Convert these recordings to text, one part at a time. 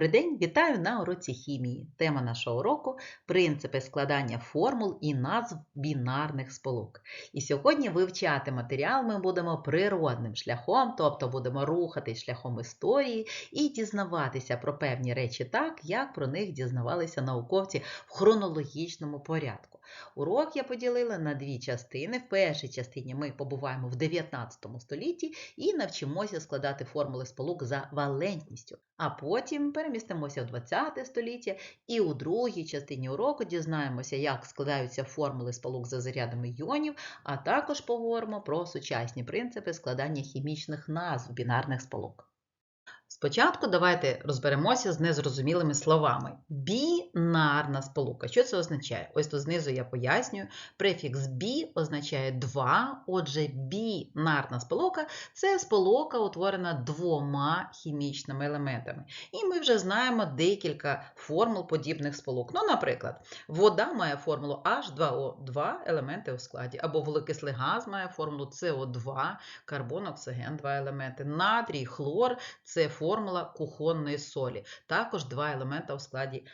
добрий день! Вітаю на уроці хімії. Тема нашого уроку принципи складання формул і назв бінарних сполук. І сьогодні вивчати матеріал ми будемо природним шляхом, тобто будемо рухатись шляхом історії і дізнаватися про певні речі так, як про них дізнавалися науковці в хронологічному порядку. Урок я поділила на дві частини. В першій частині ми побуваємо в 19 столітті і навчимося складати формули сполук за валентністю. А потім перемістимося в 20 століття і у другій частині уроку дізнаємося, як складаються формули сполук за зарядами іонів, а також поговоримо про сучасні принципи складання хімічних назв бінарних сполук. Спочатку давайте розберемося з незрозумілими словами. Бінарна сполука. Що це означає? Ось тут знизу я пояснюю. Префікс бі означає два, отже, бінарна сполука це сполука, утворена двома хімічними елементами. І ми вже знаємо декілька формул подібних сполук. Ну, наприклад, вода має формулу H2O, два елементи у складі, або вуглекислий газ має формулу CO2, карбон, оксиген, два елементи. Натрій, хлор це формула кухонної солі. Також два елемента у складі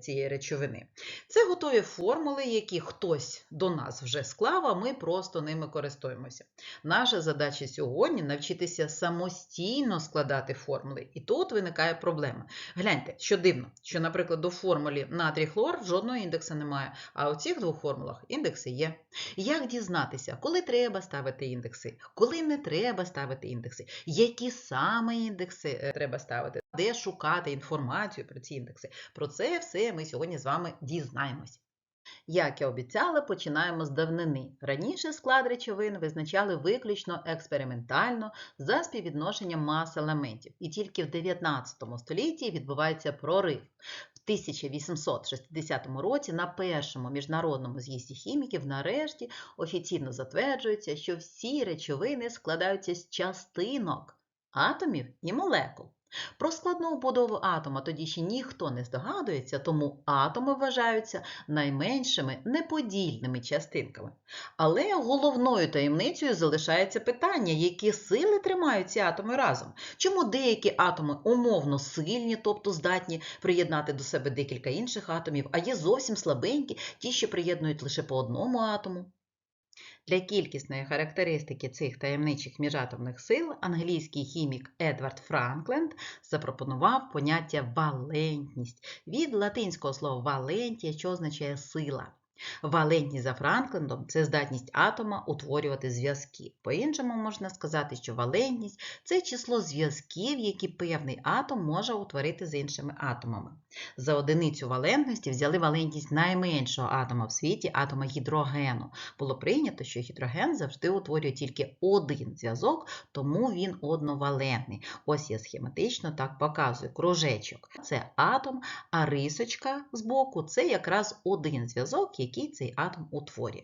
цієї речовини. Це готові формули, які хтось до нас вже склав, а ми просто ними користуємося. Наша задача сьогодні навчитися самостійно складати формули. І тут виникає проблема. Гляньте, що дивно, що, наприклад, до формулі натрій хлор жодного індекса немає, а у цих двох формулах індекси є. Як дізнатися, коли треба ставити індекси, коли не треба ставити індекси, які саме індекси треба ставити, де шукати інформацію про ці індекси. Про це все ми сьогодні з вами дізнаємось. Як я обіцяла, починаємо з давнини. Раніше склад речовин визначали виключно експериментально за співвідношенням мас елементів. І тільки в 19 столітті відбувається прорив. В 1860 році на першому міжнародному з'їзді хіміків нарешті офіційно затверджується, що всі речовини складаються з частинок атомів і молекул. Про складну будову атома тоді ще ніхто не здогадується, тому атоми вважаються найменшими неподільними частинками. Але головною таємницею залишається питання, які сили тримають ці атоми разом. Чому деякі атоми умовно сильні, тобто здатні приєднати до себе декілька інших атомів, а є зовсім слабенькі, ті, що приєднують лише по одному атому? Для кількісної характеристики цих таємничих міжатомних сил англійський хімік Едвард Франкленд запропонував поняття валентність від латинського слова валентія, що означає сила. Валентність за Франклендом це здатність атома утворювати зв'язки. По-іншому можна сказати, що валентність це число зв'язків, які певний атом може утворити з іншими атомами. За одиницю валентності взяли валентність найменшого атома в світі, атома гідрогену. Було прийнято, що гідроген завжди утворює тільки один зв'язок, тому він одновалентний. Ось я схематично так показую. Кружечок це атом, а рисочка збоку це якраз один зв'язок, який цей атом утворює.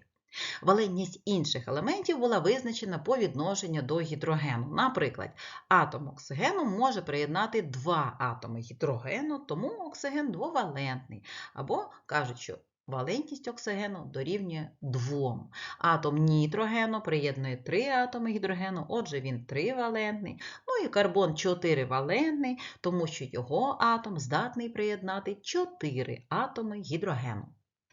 Валентність інших елементів була визначена по відношенню до гідрогену. Наприклад, атом оксигену може приєднати два атоми гідрогену, тому оксиген двовалентний. Або кажуть, що валентність оксигену дорівнює двом. Атом нітрогену приєднує три атоми гідрогену, отже, він тривалентний. Ну і карбон чотиривалентний, тому що його атом здатний приєднати чотири атоми гідрогену.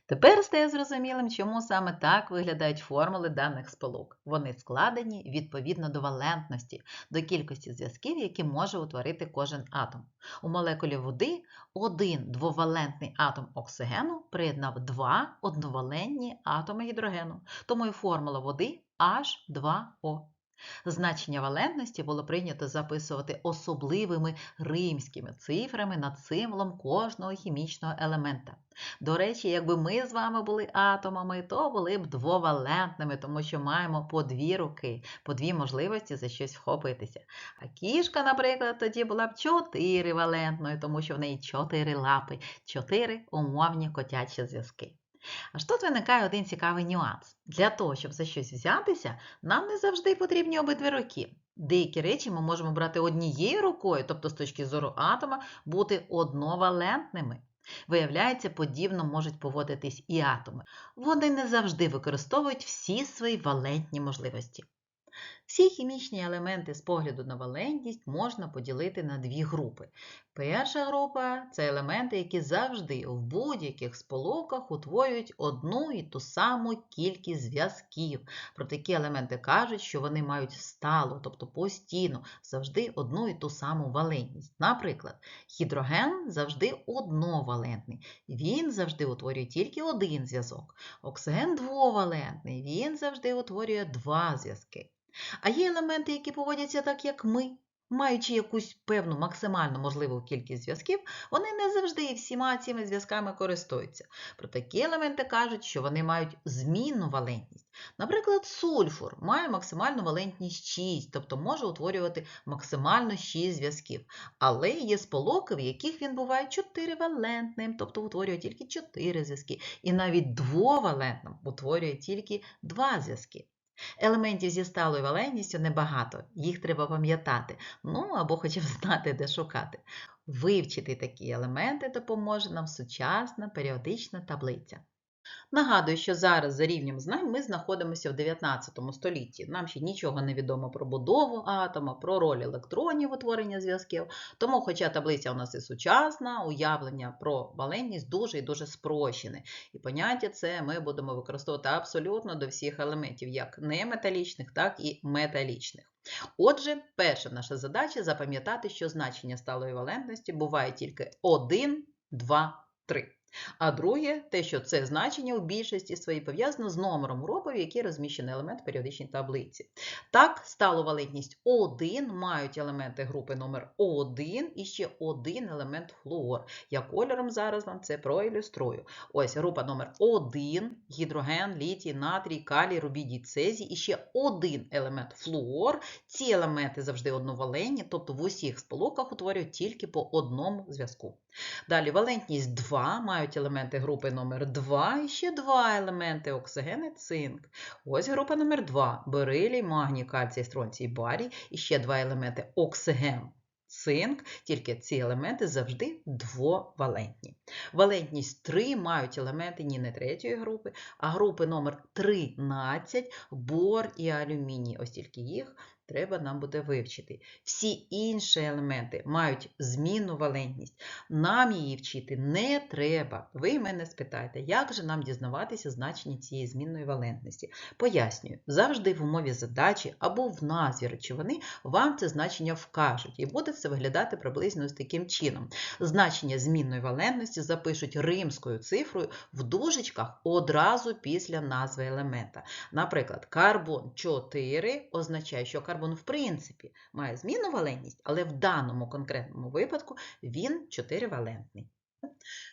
Тепер стає зрозумілим, чому саме так виглядають формули даних сполук. Вони складені відповідно до валентності, до кількості зв'язків, які може утворити кожен атом. У молекулі води один двовалентний атом оксигену приєднав два одновалентні атоми гідрогену, тому і формула води H2O. Значення валентності було прийнято записувати особливими римськими цифрами над символом кожного хімічного елемента. До речі, якби ми з вами були атомами, то були б двовалентними, тому що маємо по дві руки, по дві можливості за щось вхопитися. А кішка, наприклад, тоді була б чотиривалентною, тому що в неї чотири лапи, чотири умовні котячі зв'язки. Аж тут виникає один цікавий нюанс. Для того, щоб за щось взятися, нам не завжди потрібні обидві руки. Деякі речі ми можемо брати однією рукою, тобто з точки зору атома, бути одновалентними. Виявляється, подібно можуть поводитись і атоми. Вони не завжди використовують всі свої валентні можливості. Всі хімічні елементи з погляду на валентність можна поділити на дві групи. Перша група це елементи, які завжди в будь-яких сполуках утворюють одну і ту саму кількість зв'язків. Про такі елементи кажуть, що вони мають сталу, тобто постійну, завжди одну і ту саму валентність. Наприклад, гідроген завжди одновалентний, він завжди утворює тільки один зв'язок. Оксиген двовалентний, він завжди утворює два зв'язки. А є елементи, які поводяться так, як ми. Маючи якусь певну максимально можливу кількість зв'язків, вони не завжди всіма цими зв'язками користуються. Про такі елементи кажуть, що вони мають змінну валентність. Наприклад, сульфур має максимальну валентність 6, тобто може утворювати максимально 6 зв'язків. Але є сполуки, в яких він буває 4-валентним, тобто утворює тільки 4 зв'язки. І навіть двовалентним утворює тільки 2 зв'язки. Елементів зі сталою валентністю небагато, їх треба пам'ятати, ну або хоча б знати, де шукати. Вивчити такі елементи допоможе нам сучасна періодична таблиця. Нагадую, що зараз за рівнем знань ми знаходимося в 19 столітті. Нам ще нічого не відомо про будову атома, про роль електронів утворення зв'язків. Тому, хоча таблиця у нас і сучасна, уявлення про валентність дуже і дуже спрощене. І поняття це ми будемо використовувати абсолютно до всіх елементів, як неметалічних, так і металічних. Отже, перша наша задача запам'ятати, що значення сталої валентності буває тільки 1, 2, 3. А друге, те, що це значення у більшості своїй пов'язано з номером групи, в якій розміщений елемент періодичній таблиці. Так, сталу валентність 1 мають елементи групи номер 1 і ще один елемент флуор. Я кольором зараз вам це проілюструю. Ось група номер 1 гідроген, літій, натрій, калій, рубідій, цезій і ще один елемент флуор. Ці елементи завжди одноваленні, тобто в усіх сполуках утворюють тільки по одному зв'язку. Далі валентність 2 мають елементи групи номер 2 і ще два елементи оксиген і цинк. Ось група номер 2 берилій, магній, кальцій, стронцій, барій і ще два елементи оксиген. Цинк, тільки ці елементи завжди двовалентні. Валентність 3 мають елементи ні не третьої групи, а групи номер 13 бор і алюміній. Ось тільки їх треба нам буде вивчити. Всі інші елементи мають змінну валентність. Нам її вчити не треба. Ви мене спитаєте, як же нам дізнаватися значення цієї змінної валентності? Пояснюю, завжди в умові задачі або в назві речовини вам це значення вкажуть, і буде це виглядати приблизно з таким чином. Значення змінної валентності запишуть римською цифрою в дужечках одразу після назви елемента. Наприклад, карбон 4 означає, що карбон карбон, в принципі, має змінну валентність, але в даному конкретному випадку він 4-валентний.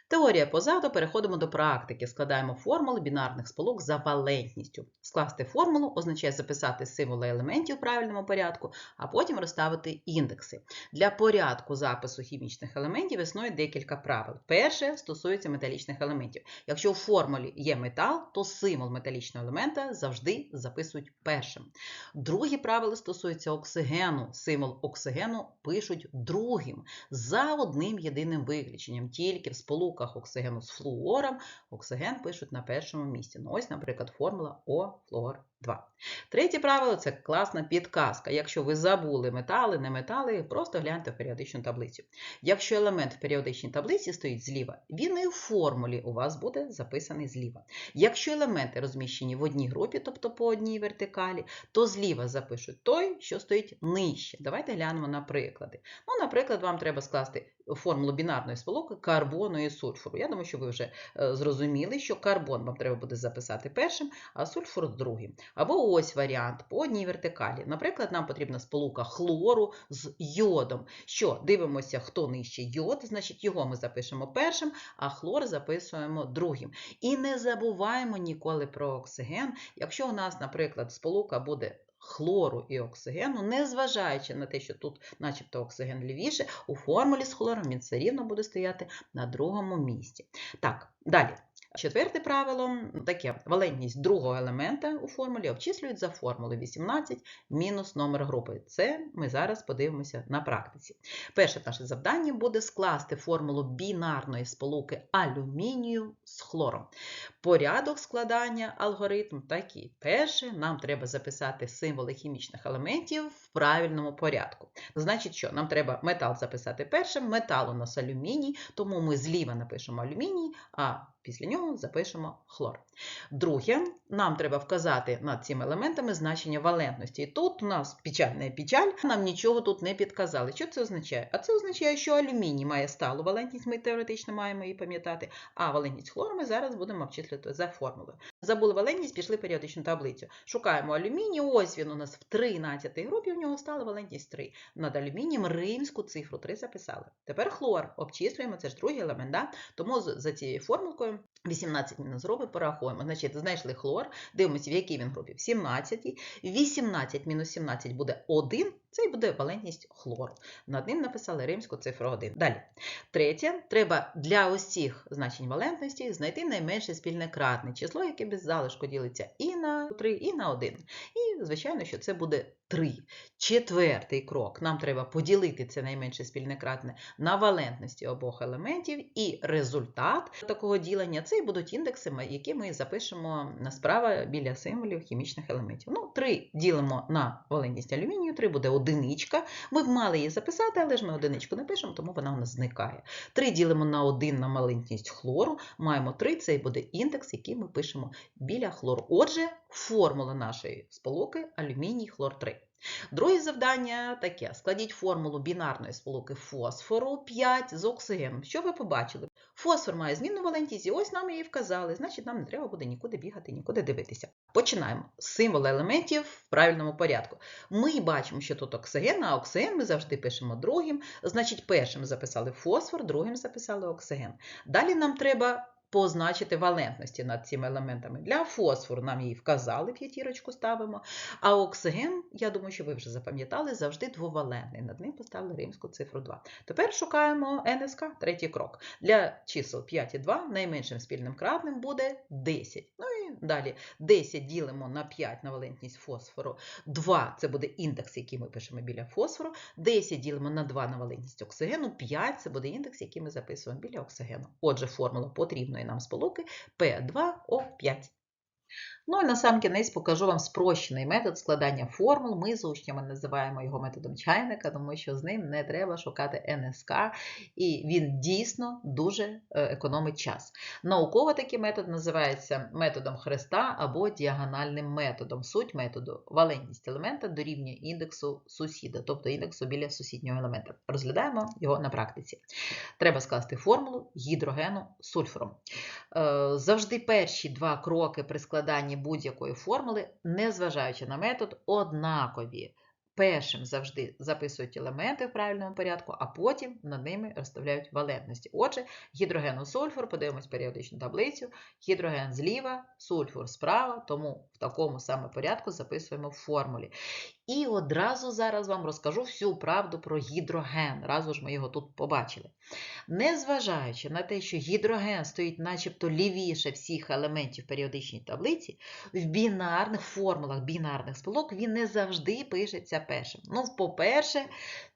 Теорія позаду, переходимо до практики. Складаємо формули бінарних сполук за валентністю. Скласти формулу означає записати символи елементів в правильному порядку, а потім розставити індекси. Для порядку запису хімічних елементів існує декілька правил. Перше стосується металічних елементів. Якщо в формулі є метал, то символ металічного елемента завжди записують першим. Друге правило стосується оксигену. Символ оксигену пишуть другим за одним єдиним виключенням. Тільки в сполуках оксигену з флуором, оксиген пишуть на першому місці. Ну, Ось, наприклад, формула О флуор 2. Третє правило це класна підказка. Якщо ви забули метали, не метали, просто гляньте в періодичну таблицю. Якщо елемент в періодичній таблиці стоїть зліва, він і в формулі у вас буде записаний зліва. Якщо елементи розміщені в одній групі, тобто по одній вертикалі, то зліва запишуть той, що стоїть нижче. Давайте глянемо на приклади. Ну, Наприклад, вам треба скласти формулу бінарної сполуки карбону і сульфуру. Я думаю, що ви вже е, зрозуміли, що карбон вам треба буде записати першим, а сульфур другим. Або ось варіант по одній вертикалі. Наприклад, нам потрібна сполука хлору з йодом. Що, дивимося, хто нижче йод, значить його ми запишемо першим, а хлор записуємо другим. І не забуваємо ніколи про оксиген. Якщо у нас, наприклад, сполука буде хлору і оксигену, незважаючи на те, що тут, начебто, оксиген лівіше, у формулі з хлором він все рівно буде стояти на другому місці. Так, далі. Четверте правило таке: валентність другого елемента у формулі обчислюють за формулою 18 мінус номер групи. Це ми зараз подивимося на практиці. Перше наше завдання буде скласти формулу бінарної сполуки алюмінію з хлором. Порядок складання алгоритм такий. Перше, нам треба записати символи хімічних елементів в правильному порядку. Значить, що нам треба метал записати першим. Метал у нас алюміній, тому ми зліва напишемо алюміній, а після нього запишемо хлор. Друге, нам треба вказати над цими елементами значення валентності. І тут у нас печаль не печаль, нам нічого тут не підказали. Що це означає? А це означає, що алюміній має сталу валентність, ми теоретично маємо її пам'ятати, а валентність хлору ми зараз будемо обчислювати за формулою. Забули валентність, пішли періодичну таблицю. Шукаємо алюміній, ось він у нас в 13 групі, у нього стала валентність 3. Над алюмінієм римську цифру 3 записали. Тепер хлор обчислюємо, це ж другий елемент, да? тому за цією формулкою 18 мінус групи порахуємо. Значить, знайшли хлор, дивимося, в якій він групі. В 17. 18 мінус 17 буде 1, це і буде валентність хлору. Над ним написали римську цифру 1. Далі. Третє, треба для усіх значень валентності знайти найменше спільне кратне число, яке без залишку ділиться і на 3, і на 1. І, звичайно, що це буде 3. Четвертий крок. Нам треба поділити це найменше спільне кратне на валентності обох елементів, і результат такого ділення це і будуть індекси, які ми запишемо на справа біля символів хімічних елементів. Ну, 3 ділимо на валентність алюмінію, 3 буде одиничка. Ми б мали її записати, але ж ми одиничку не пишемо, тому вона у нас зникає. 3 ділимо на 1 на валентність хлору, маємо 3, це і буде індекс, який ми пишемо біля хлору. Отже, формула нашої сполуки алюміній хлор 3. Друге завдання таке: складіть формулу бінарної сполуки фосфору 5 з оксигеном. Що ви побачили? Фосфор має змінну валентність, і ось нам її вказали, значить нам не треба буде нікуди бігати, нікуди дивитися. Починаємо з символа елементів в правильному порядку. Ми бачимо, що тут оксиген, а оксиген ми завжди пишемо другим. Значить, першим записали фосфор, другим записали оксиген. Далі нам треба позначити валентності над цими елементами. Для фосфору нам її вказали, п'ятірочку ставимо. А оксиген, я думаю, що ви вже запам'ятали, завжди двовалентний. Над ним поставили римську цифру 2. Тепер шукаємо НСК, третій крок. Для чисел 5 і 2 найменшим спільним кратним буде 10. Ну і далі 10 ділимо на 5 на валентність фосфору. 2 це буде індекс, який ми пишемо біля фосфору. 10 ділимо на 2 на валентність оксигену. 5 це буде індекс, який ми записуємо біля оксигену. Отже, формула потрібної нам сполуки P2O5. Ну і на сам кінець покажу вам спрощений метод складання формул. Ми з учнями називаємо його методом чайника, тому що з ним не треба шукати НСК, і він дійсно дуже е, економить час. Науково такий метод називається методом хреста або діагональним методом. Суть методу валентність елемента дорівнює індексу сусіда, тобто індексу біля сусіднього елемента. Розглядаємо його на практиці. Треба скласти формулу гідрогену з сульфуром. Е, Завжди перші два кроки при складанні будь-якої формули, незважаючи на метод, однакові. Першим завжди записують елементи в правильному порядку, а потім над ними розставляють валентності. Отже, гідроген у сульфур, подивимось періодичну таблицю, гідроген зліва, сульфур справа, тому в такому саме порядку записуємо в формулі. І одразу зараз вам розкажу всю правду про гідроген, разу ж ми його тут побачили. Незважаючи на те, що гідроген стоїть начебто лівіше всіх елементів періодичній таблиці, в бінарних формулах бінарних сполук він не завжди пишеться першим. Ну, по-перше,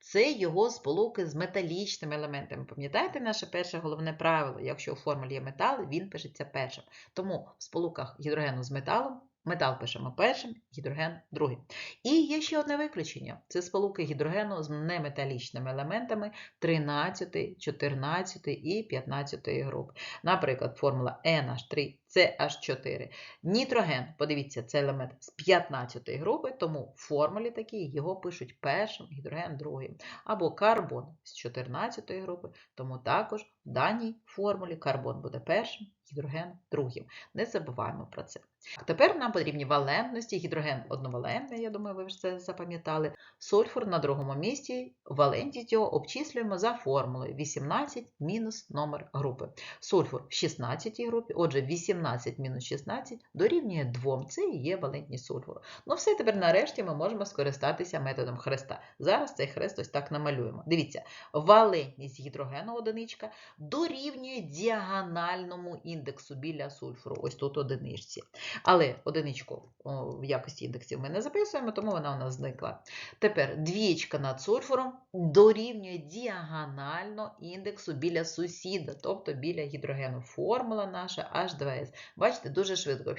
це його сполуки з металічними елементами. Пам'ятаєте наше перше головне правило? Якщо у формулі є метал, він пишеться першим. Тому в сполуках гідрогену з металом метал пишемо першим, гідроген другим. І є ще одне виключення: це сполуки гідрогену з неметалічними елементами 13, 14 і 15 груп. Наприклад, формула NH3 CH4. Нітроген, подивіться, це елемент з 15 групи, тому в формулі такій його пишуть першим, гідроген другим. Або карбон з 14 групи, тому також в даній формулі карбон буде першим, гідроген другим. Не забуваємо про це. Тепер нам потрібні валентності. Гідроген одновалентний, я думаю, ви вже це запам'ятали. Сульфур на другому місці, валентність його обчислюємо за формулою 18 мінус номер групи. Сульфур в 16 групі, отже, 18 17 мінус 16 дорівнює 2. Це і є валентність сульфуру. Ну все, тепер нарешті ми можемо скористатися методом хреста. Зараз цей хрест ось так намалюємо. Дивіться, валентність гідрогену одиничка дорівнює діагональному індексу біля сульфуру. Ось тут одиничці. Але одиничку в якості індексів ми не записуємо, тому вона у нас зникла. Тепер двічка над сульфуром дорівнює діагонально індексу біля сусіда, тобто біля гідрогену. Формула наша H2S. Бачите, дуже швидко.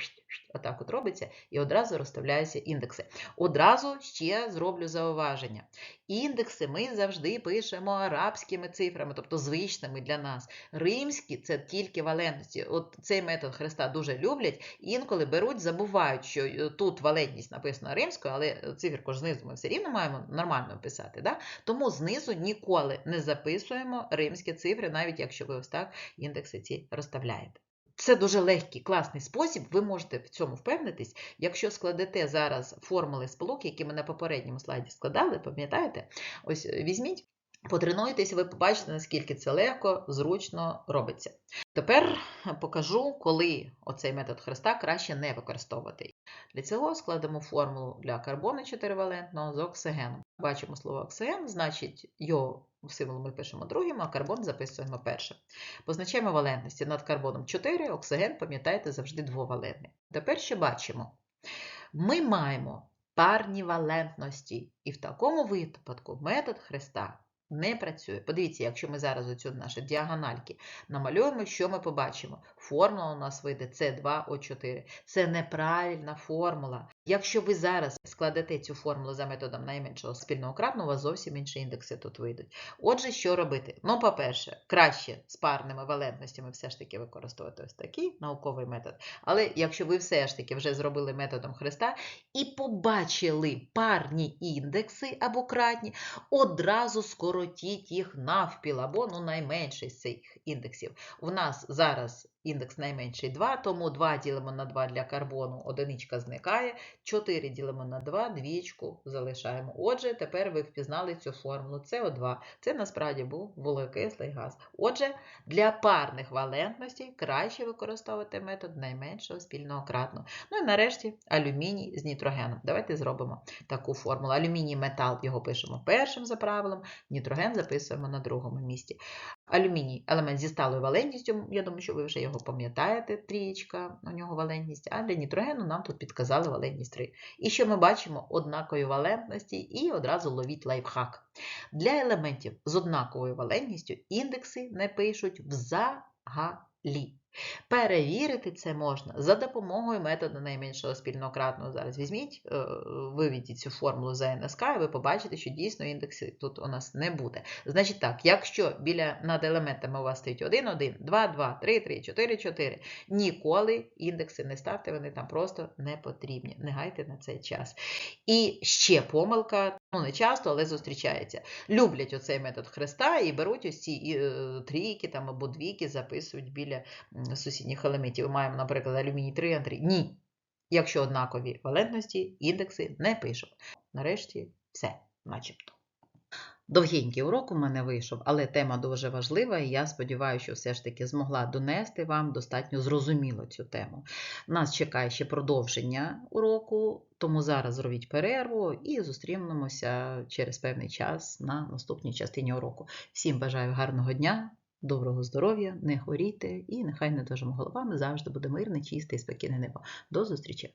Отак от робиться, і одразу розставляються індекси. Одразу ще зроблю зауваження. Індекси ми завжди пишемо арабськими цифрами, тобто звичними для нас. Римські це тільки валентності. От цей метод хреста дуже люблять. Інколи беруть, забувають, що е, тут валентність написана римською, але циферку ж знизу ми все рівно маємо нормально писати. Да? Тому знизу ніколи не записуємо римські цифри, навіть якщо ви ось так індекси ці розставляєте. Це дуже легкий, класний спосіб. Ви можете в цьому впевнитись, якщо складете зараз формули сполук, які ми на попередньому слайді складали, пам'ятаєте? Ось е, візьміть, потренуйтесь, ви побачите, наскільки це легко, зручно робиться. Тепер покажу, коли оцей метод хреста краще не використовувати. Для цього складемо формулу для карбону 4-валентного з оксигеном. Бачимо слово оксиген, значить його символ ми пишемо другим, а карбон записуємо першим. Позначаємо валентності над карбоном 4, оксиген, пам'ятаєте, завжди двовалентний. Тепер що бачимо? Ми маємо парні валентності, і в такому випадку метод хреста не працює. Подивіться, якщо ми зараз оцю наші діагональки намалюємо, що ми побачимо? Формула у нас вийде С2О4. Це неправильна формула. Якщо ви зараз складете цю формулу за методом найменшого спільного кратного, у вас зовсім інші індекси тут вийдуть. Отже, що робити? Ну, по-перше, краще з парними валентностями все ж таки використовувати ось такий науковий метод. Але якщо ви все ж таки вже зробили методом хреста і побачили парні індекси або кратні, одразу скоротіть їх навпіл, або ну, найменший з цих індексів. У нас зараз індекс найменший 2, тому 2 ділимо на 2 для карбону, одиничка зникає, 4 ділимо на 2, двічку залишаємо. Отже, тепер ви впізнали цю формулу СО2. Це насправді був вуглекислий газ. Отже, для парних валентностей краще використовувати метод найменшого спільного кратного. Ну і нарешті алюміній з нітрогеном. Давайте зробимо таку формулу. Алюміній метал його пишемо першим за правилом, нітроген записуємо на другому місці. Алюміній елемент зі сталою валентністю, я думаю, що ви вже його пам'ятаєте, трієчка, у нього валентність, а для нітрогену нам тут підказали валентність 3. І що ми бачимо? Однакові валентності і одразу ловіть лайфхак. Для елементів з однаковою валентністю індекси не пишуть взагалі. Перевірити це можна за допомогою методу найменшого спільного кратного. Зараз візьміть, е, виведіть цю формулу за НСК, і ви побачите, що дійсно індексів тут у нас не буде. Значить так, якщо біля над елементами у вас стоїть 1, 1, 2, 2, 3, 3, 4, 4, ніколи індекси не ставте, вони там просто не потрібні. Не гайте на цей час. І ще помилка, ну не часто, але зустрічається. Люблять оцей метод хреста і беруть ось ці е, трійки там, або двійки, записують біля сусідніх елементів. Маємо, наприклад, алюміній 3 Андрій. Ні. Якщо однакові валентності, індекси не пишуть. Нарешті все, начебто. Довгенький урок у мене вийшов, але тема дуже важлива, і я сподіваюся, що все ж таки змогла донести вам достатньо зрозуміло цю тему. Нас чекає ще продовження уроку, тому зараз зробіть перерву і зустрінемося через певний час на наступній частині уроку. Всім бажаю гарного дня! Доброго здоров'я, не хворійте і нехай над вашими головами завжди буде мирне, чисте і спокійне небо. До зустрічі!